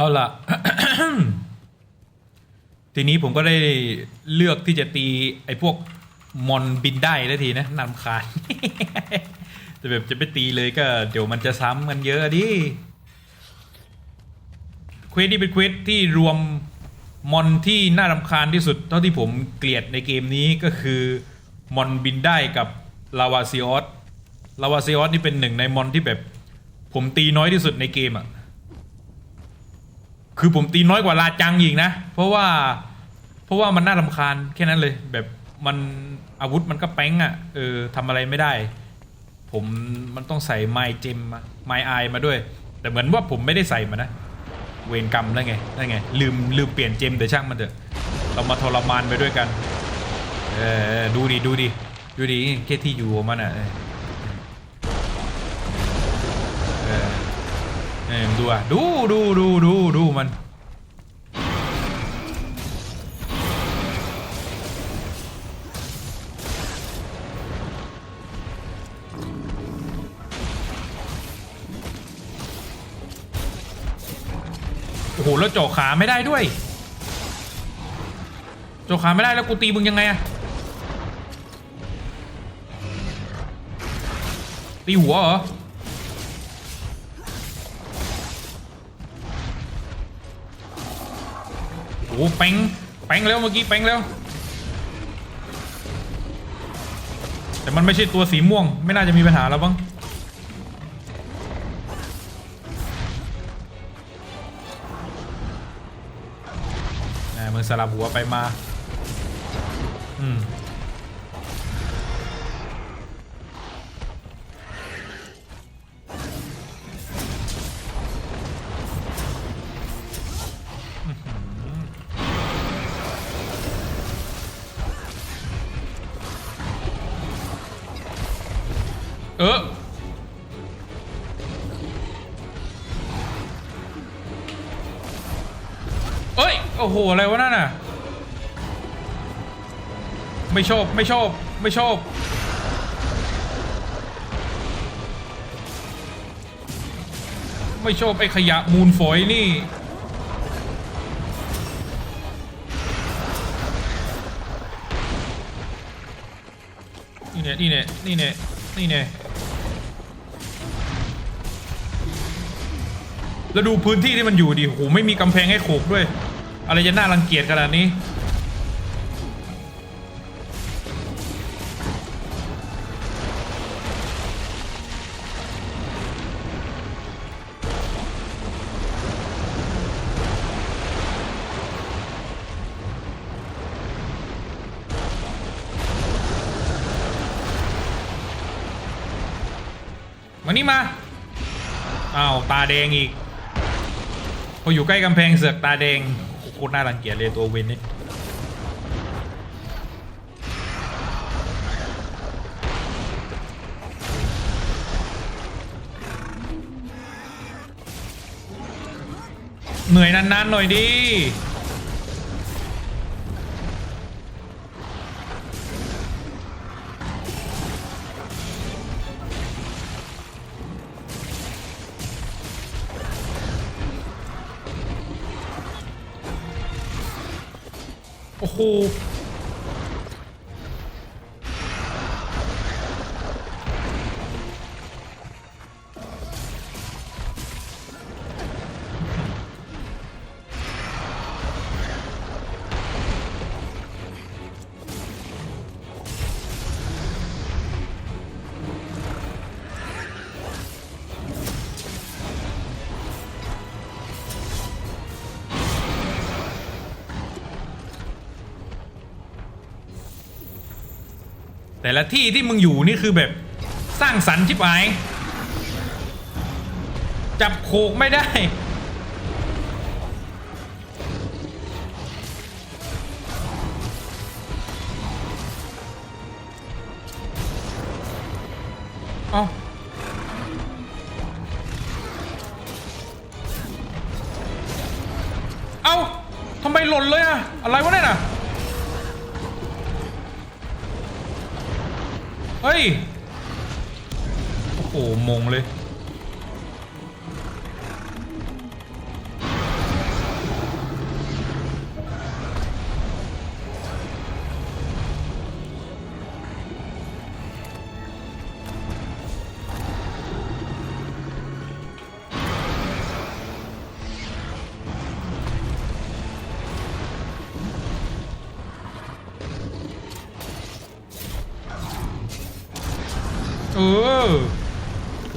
เอาละทีนี้ผมก็ได้เลือกที่จะตี ไอ้พวกมอนบินได้แล้วทีนะนำคาญแต่แบบจะไปตีเลยก็ เดี๋ยวมันจะซ้ำกันเยอะดิเควสนี้เป็นเควสที่รวมมอนที่น่ารำคาญที่สุด เท่าที่ผมเกลียดในเกมนี้ก็คือมอนบินได้กับลาวาซิออสลาวาซิออสนี่เป็นหนึ่งในมอนที่แบบ ผมตีน้อยที่สุดในเกมอะ คือผมตีน้อยกว่าลาจังอีกนะ เพราะว่า เพราะว่ามันน่ารำคาญแค่นั้นเลย แบบมันอาวุธมันก็แป้งอะ่ะเออทำอะไรไม่ได้ ผมมันต้องใส่ไมเจมมาไมไอมาด้วย แต่เหมือนว่าผมไม่ได้ใส่มานะ เวรกรรมแล้วไงนั่นไง ลืมลืมเปลี่ยนเจมแต่ช่างมันเถอะเรามาทรมานไปด้วยกัน เออดูดิดูดิดูดิแค่ที่อยู่ของมันอะ เออดูอะดูดูดูดูดูมันโอ้โหแล้วเจขาไม่ได้ด้วยเจขาไม่ได้แล้วกูตีมึงยังไงอะตีหัวเหรอ อ้แปงแปงแล้วเมื่อกี้แปงแล้ว แต่มันไม่ใช่ตัวสีม่วง ไม่น่าจะมีปัญหาแล้วบ้างอ่มึงสลับหัวไปมา อืม โอ้โห อะไรวะนั่นน่ะ ไม่ชอบ ไม่ชอบ ไม่ชอบ ไม่ชอบ ไอ้ขยะมูลฝอยนี่ นี่เนี่ย นี่เนี่ย นี่เนี่ย นี่เนี่ยแล้วดูพื้นที่ที่มันอยู่ดิโหไม่มีกำแพงให้โขกด้วย อะไรจะน่ารังเกียจขนาดนี้ มานี่มาอ้าวตาแดงอีกพออยู่ใกล้กำแพงเสือกตาแดง คตรน่ารังเกียจเลยตัวเวนนี่เหนื่อยนานๆหน่อยดิ โแต่ละที่ที่มึงอยู่นี่คือแบบสร้างสรรค์ชิบหาย จับโขกไม่ได้ เอาเอาทำไมหล่นเลยอะอะไรวะเนี่ยน่ะ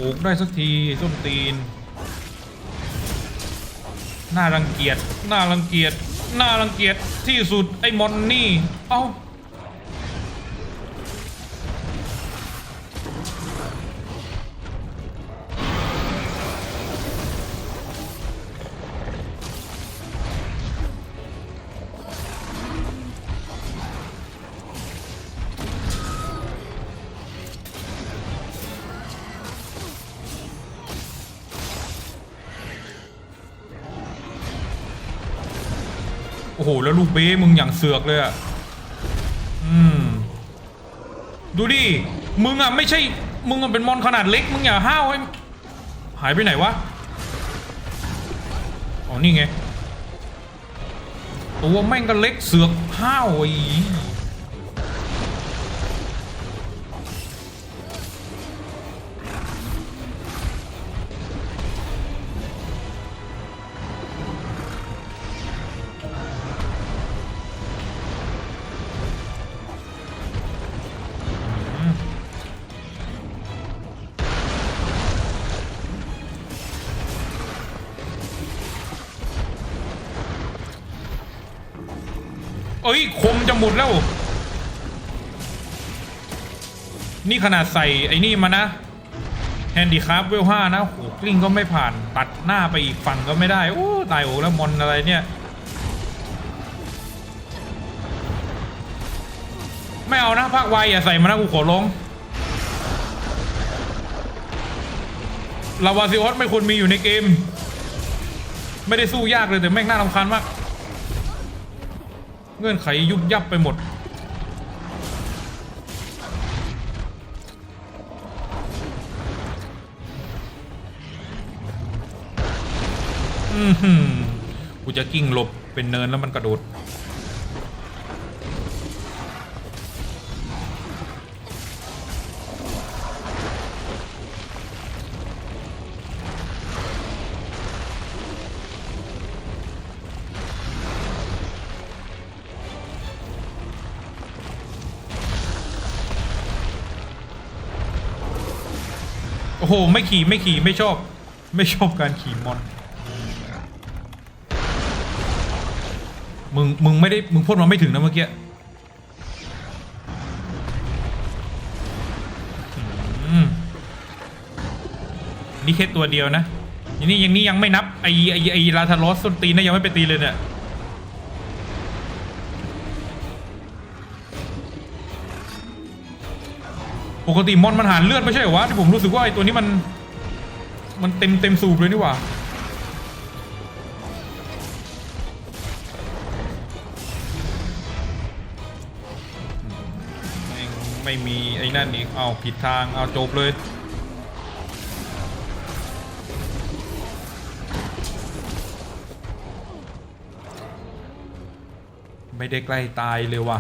ลูกได้สักทีส้นตีน น่ารังเกียจ น่ารังเกียจ น่ารังเกียจที่สุดไอ้มอนนี่ เอ้า อ้โห แล้วลูกเบ้มึงอย่างเสือกเลยอะ อืม ดูดิ มึงอะไม่ใช่ มึงอะเป็นมอนขนาดเล็ก มึงอย่าห้าวให้ หายไปไหนวะ อ๋อ นี่ไง ตัวแม่งก็เล็กเสือกห้าวไอ้ จะหมดแล้ว นี่ขนาดใส่ไอ้นี่มานะแฮนดี้คราฟเวลห้านะโอ้โหกลิ้งก็ไม่ผ่านตัดหน้าไปอีกฝั่งก็ไม่ได้ โอ้ ตายโอ้แล้วมอนอะไรเนี่ย ไม่เอานะภาควายอย่าใส่มานะกูขอร้องลาวาซิออสไม่ควรมีอยู่ในเกม ไม่ได้สู้ยากเลยแต่แม่งน่ารำคาญมาก เงื่อนไขยุบยับไปหมด อือหือกูจะกิ้งหลบเป็นเนินแล้วมันกระโดด หไม่ขี่ไม่ขี่ไม่ชอบ ไม่ชอบการขี่มอน มึงมึงไม่ได้มึงพ่นมาไม่ถึงนะเมื่อกี้นี่แค่ตัวเดียวนะอย่นี้อย่างนี้ยังไม่นับไอไอไอลาทารอสส้นตีนนะยังไม่ไปตีเลยเนี่ย ปกติมอนมันหารเลือดไม่ใช่เหรอวะที่ผมรู้สึกว่าไอตัวนี้มัน มันเต็มเต็มสูบเลยนี่หว่าไม่ไม่มีไอ้นั่นอีกเอาผิดทางเอาจบเลยไม่ได้ใกล้ตายเลยว่ะ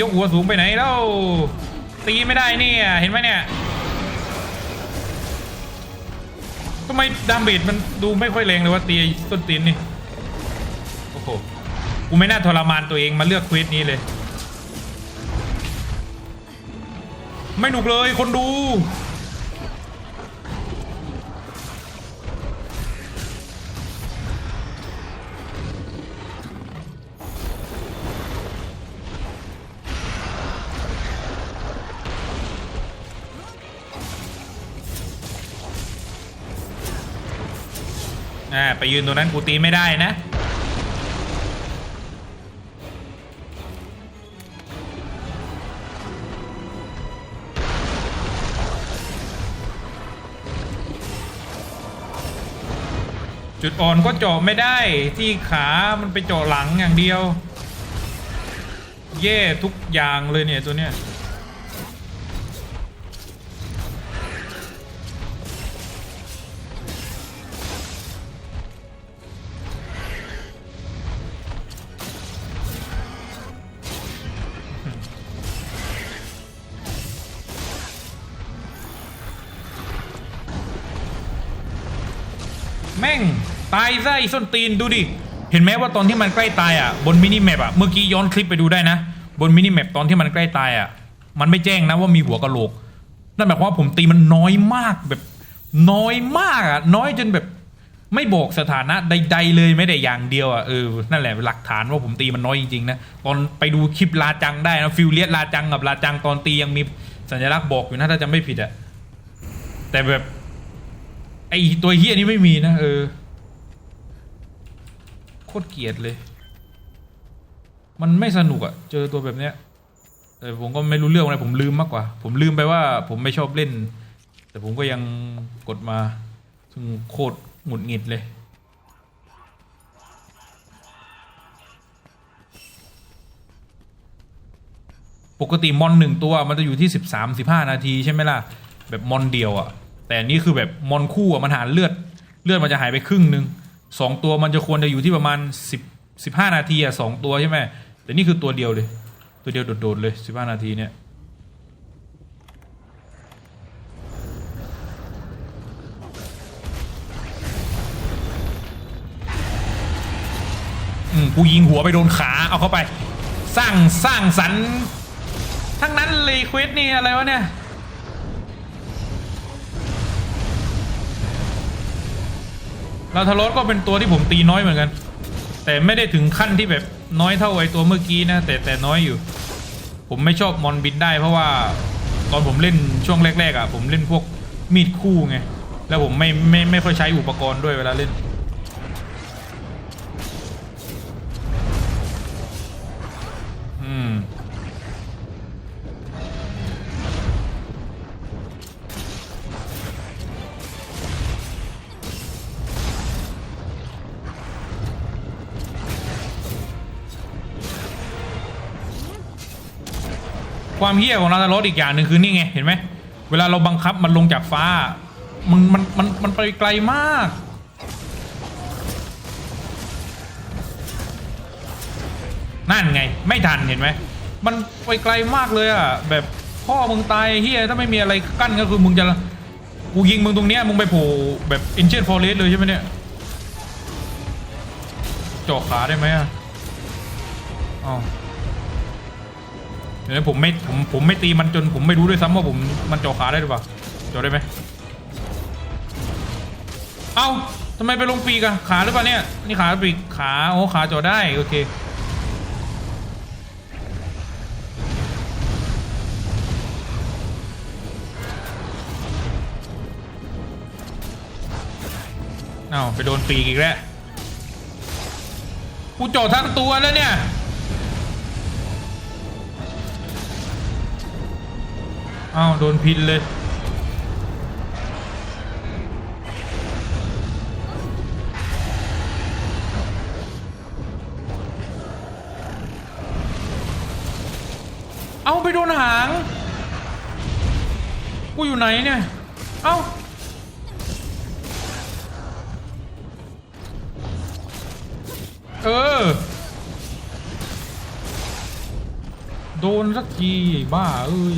ยกหัวสูงไปไหนแล้วตีไม่ได้เนี่ย เห็นไหมเนี่ยทำไมดาเมจมันดูไม่ค่อยแรงเลยว่าตีต้นตีนนี่ โอ้โห กูไม่น่าทรมานตัวเองมาเลือกควสนี้เลย ไม่หนุกเลยคนดู ไปยืนตรงนั้นกูตีไม่ได้นะ จุดอ่อนก็เจาะไม่ได้ที่ขามันไปเจาะหลังอย่างเดียวแย่ทุกอย่างเลยเนี่ยตัวเนี้ย แม่งตายซะไอ้ส้นตีนดูดิ เห็นไหมว่าตอนที่มันใกล้ตายอะบนมินิแมปอะเมื่อกี้ย้อนคลิปไปดูได้นะ บนมินิแมปตอนที่มันใกล้ตายอะมันไม่แจ้งนะว่ามีหัวกะโหลก นั่นหมายความว่าผมตีมันน้อยมากแบบน้อยมากอะน้อยจนแบบไม่บอกสถานะใด ๆ เลยไม่ได้อย่างเดียวอะเออนั่นแหละหลักฐานว่าผมตีมันน้อยจริงๆนะตอนไปดูคลิปลาจังได้นะฟิลเลียสลาจังกับลาจังตอนตียังมีสัญลักษณ์บอกอยู่นะถ้าจะไม่ผิดอะแต่แบบ ไอตัวเฮียนี่ไม่มีนะ เออ โคตรเกลียดเลย มันไม่สนุกอะเจอตัวแบบเนี้ยแต่ผมก็ไม่รู้เรื่องอะไรผมลืมมากกว่า ผมลืมไปว่า ผมไม่ชอบเล่น แต่ผมก็ยังกดมาซึ่งโคตรหงุดหงิดเลยปกติมอนหนึ่งตัวมันจะอยู่ที่สิบสามสิบห้านาทีใช่ไหมล่ะ แบบมอนเดียวอะ แต่นนี่คือแบบมอนคู่อะมันหารเลือดเลือดมันจะหายไปครึ่งหนึ่งสองตัวมันจะควรจะอยู่ที่ประมาณสิบสิบห้านาทีอะสองตัวใช่ไหมแต่นี่คือตัวเดียวเลย ตัวเดียวโดดๆเลยสิบห้านาทีเนี่ยอืมกูยิงหัวไปโดนขาเอาเข้าไป สร้างสร้างสรรค์ทั้งนั้นเลยเควสนี่อะไรวะเนี่ย ลาทารอสก็เป็นตัวที่ผมตีน้อยเหมือนกัน แต่ไม่ได้ถึงขั้นที่แบบน้อยเท่าไอตัวเมื่อกี้นะ แต่แต่น้อยอยู่ ผมไม่ชอบมอนบินได้เพราะว่าตอนผมเล่นช่วงแรกๆอะผมเล่นพวกมีดคู่ไง แล้วผมไม่ไม่ไม่ค่อยใช้อุปกรณ์ด้วยเวลาเล่น ความเฮี้ยของลาซารอสอีกอย่างหนึ่งคือนี่ไงเห็นไหมเวลาเราบังคับมันลงจากฟ้า มันมันมันมันไปไกลมาก นั่นไง ไม่ทันเห็นไหมมันไปไกลมากเลยอะแบบพ่อมึงตายเฮียถ้าไม่มีอะไรกั้นก็คือมึงจะกูยิงมึงตรงเนี้ยมึงไปโผล่แบบอินเชนฟอร์เรสเลยใช่ไหมเนี่ยจาะขาได้ไหมอะอ๋อ ดี๋ยวผมไม่ผมผมไม่ตีมันจนผมไม่รู้ด้วยซ้ำว่าผมมันเจาะขาได้หรือเปล่าเจาะได้ไหมเอ้าทำไมไปลงปีกอะขาหรือเปล่าเนี่ยนี่ขาปีกขาโอ้ขาเจาะได้โอเคเอ้าไปโดนปีกอีกแล้ว กูเจาะทั้งตัวแล้วเนี่ย อ้าว โดนพินเลย เอาไปโดนหาง กูอยู่ไหนเนี่ย เอ้าเออ โดนสักทีบ้า เอ้ย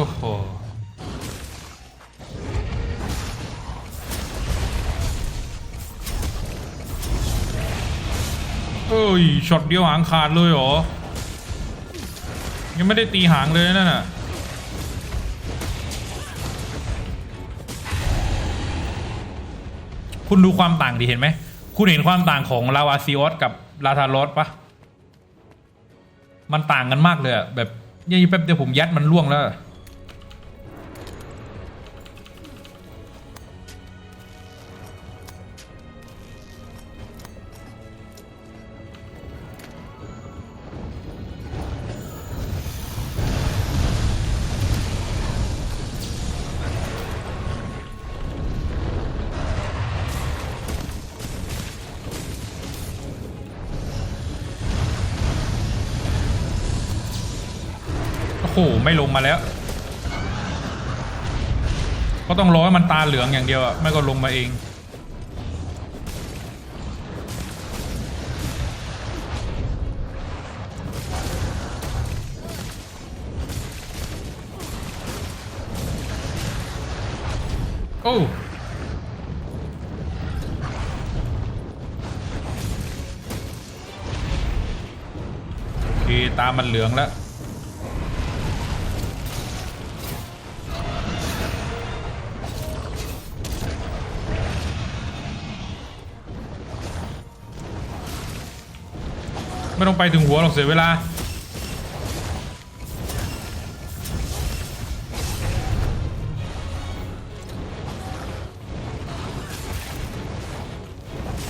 อ้โหเอ้ยช็อตเดียวหางขาดเลยเหรอ ยังไม่ได้ตีหางเลยนั่นน่ะคุณดูความต่างดิเห็นไหม คุณเห็นความต่างของลาวาซิออสกับลาทารอสปะมันต่างกันมากเลยอะแบบยี่แป๊บเดียวผมยัดมันล่วงแล้ว ไม่ลงมาแล้ว ก็ต้องรอให้มันตาเหลืองอย่างเดียวอะไม่ก็ลงมาเองโอ้โอเคตามันเหลืองแล้ว ไม่ต้องไปถึงหัวหรอกเสียเวลา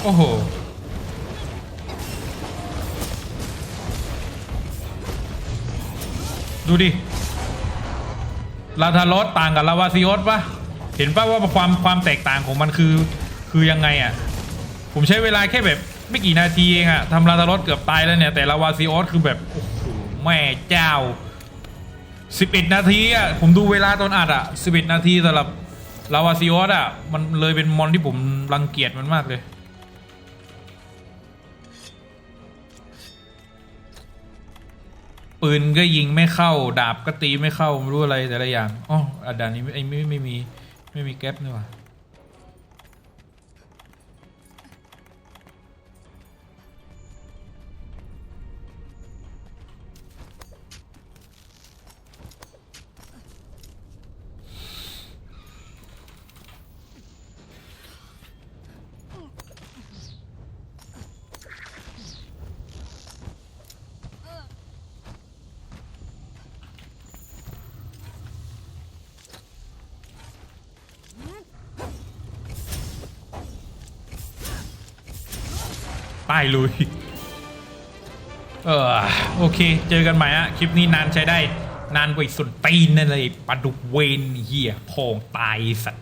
โอ้โหดูดิลาทารอสต่างกับลาวาซิโอสปะเห็นปะว่าความความแตกต่างของมันคือ คือยังไงอะ่ะ ผมใช้เวลาแค่แบบ ไม่กี่นาทีเองอะทำลาทารอสเกือบตายแล้วเนี่ย แต่ลาวาซิโอสคือแบบ โอ้โห แม่เจ้า 11 นาทีอะผมดูเวลาตอนอัดอะ11 นาทีสำหรับลาวาซิโอสอะมันเลยเป็นมอนที่ผมรังเกียจมันมากเลยปืนก็ยิงไม่เข้า ดาบก็ตีไม่เข้าไม่รู้อะไรแต่ละอย่างอ๋ออะด่านนี้ไม่ไอ้ไม่ไม่มี ไม่มีแก๊ปนี่หว่า ป้ายลุย เออโอเค เจอกันใหม่อะคลิปนี้นานใช้ได้ นานกว่าอีกสุดตีนนั่นเลยปลาดุกเวนเฮียพองตายสัตว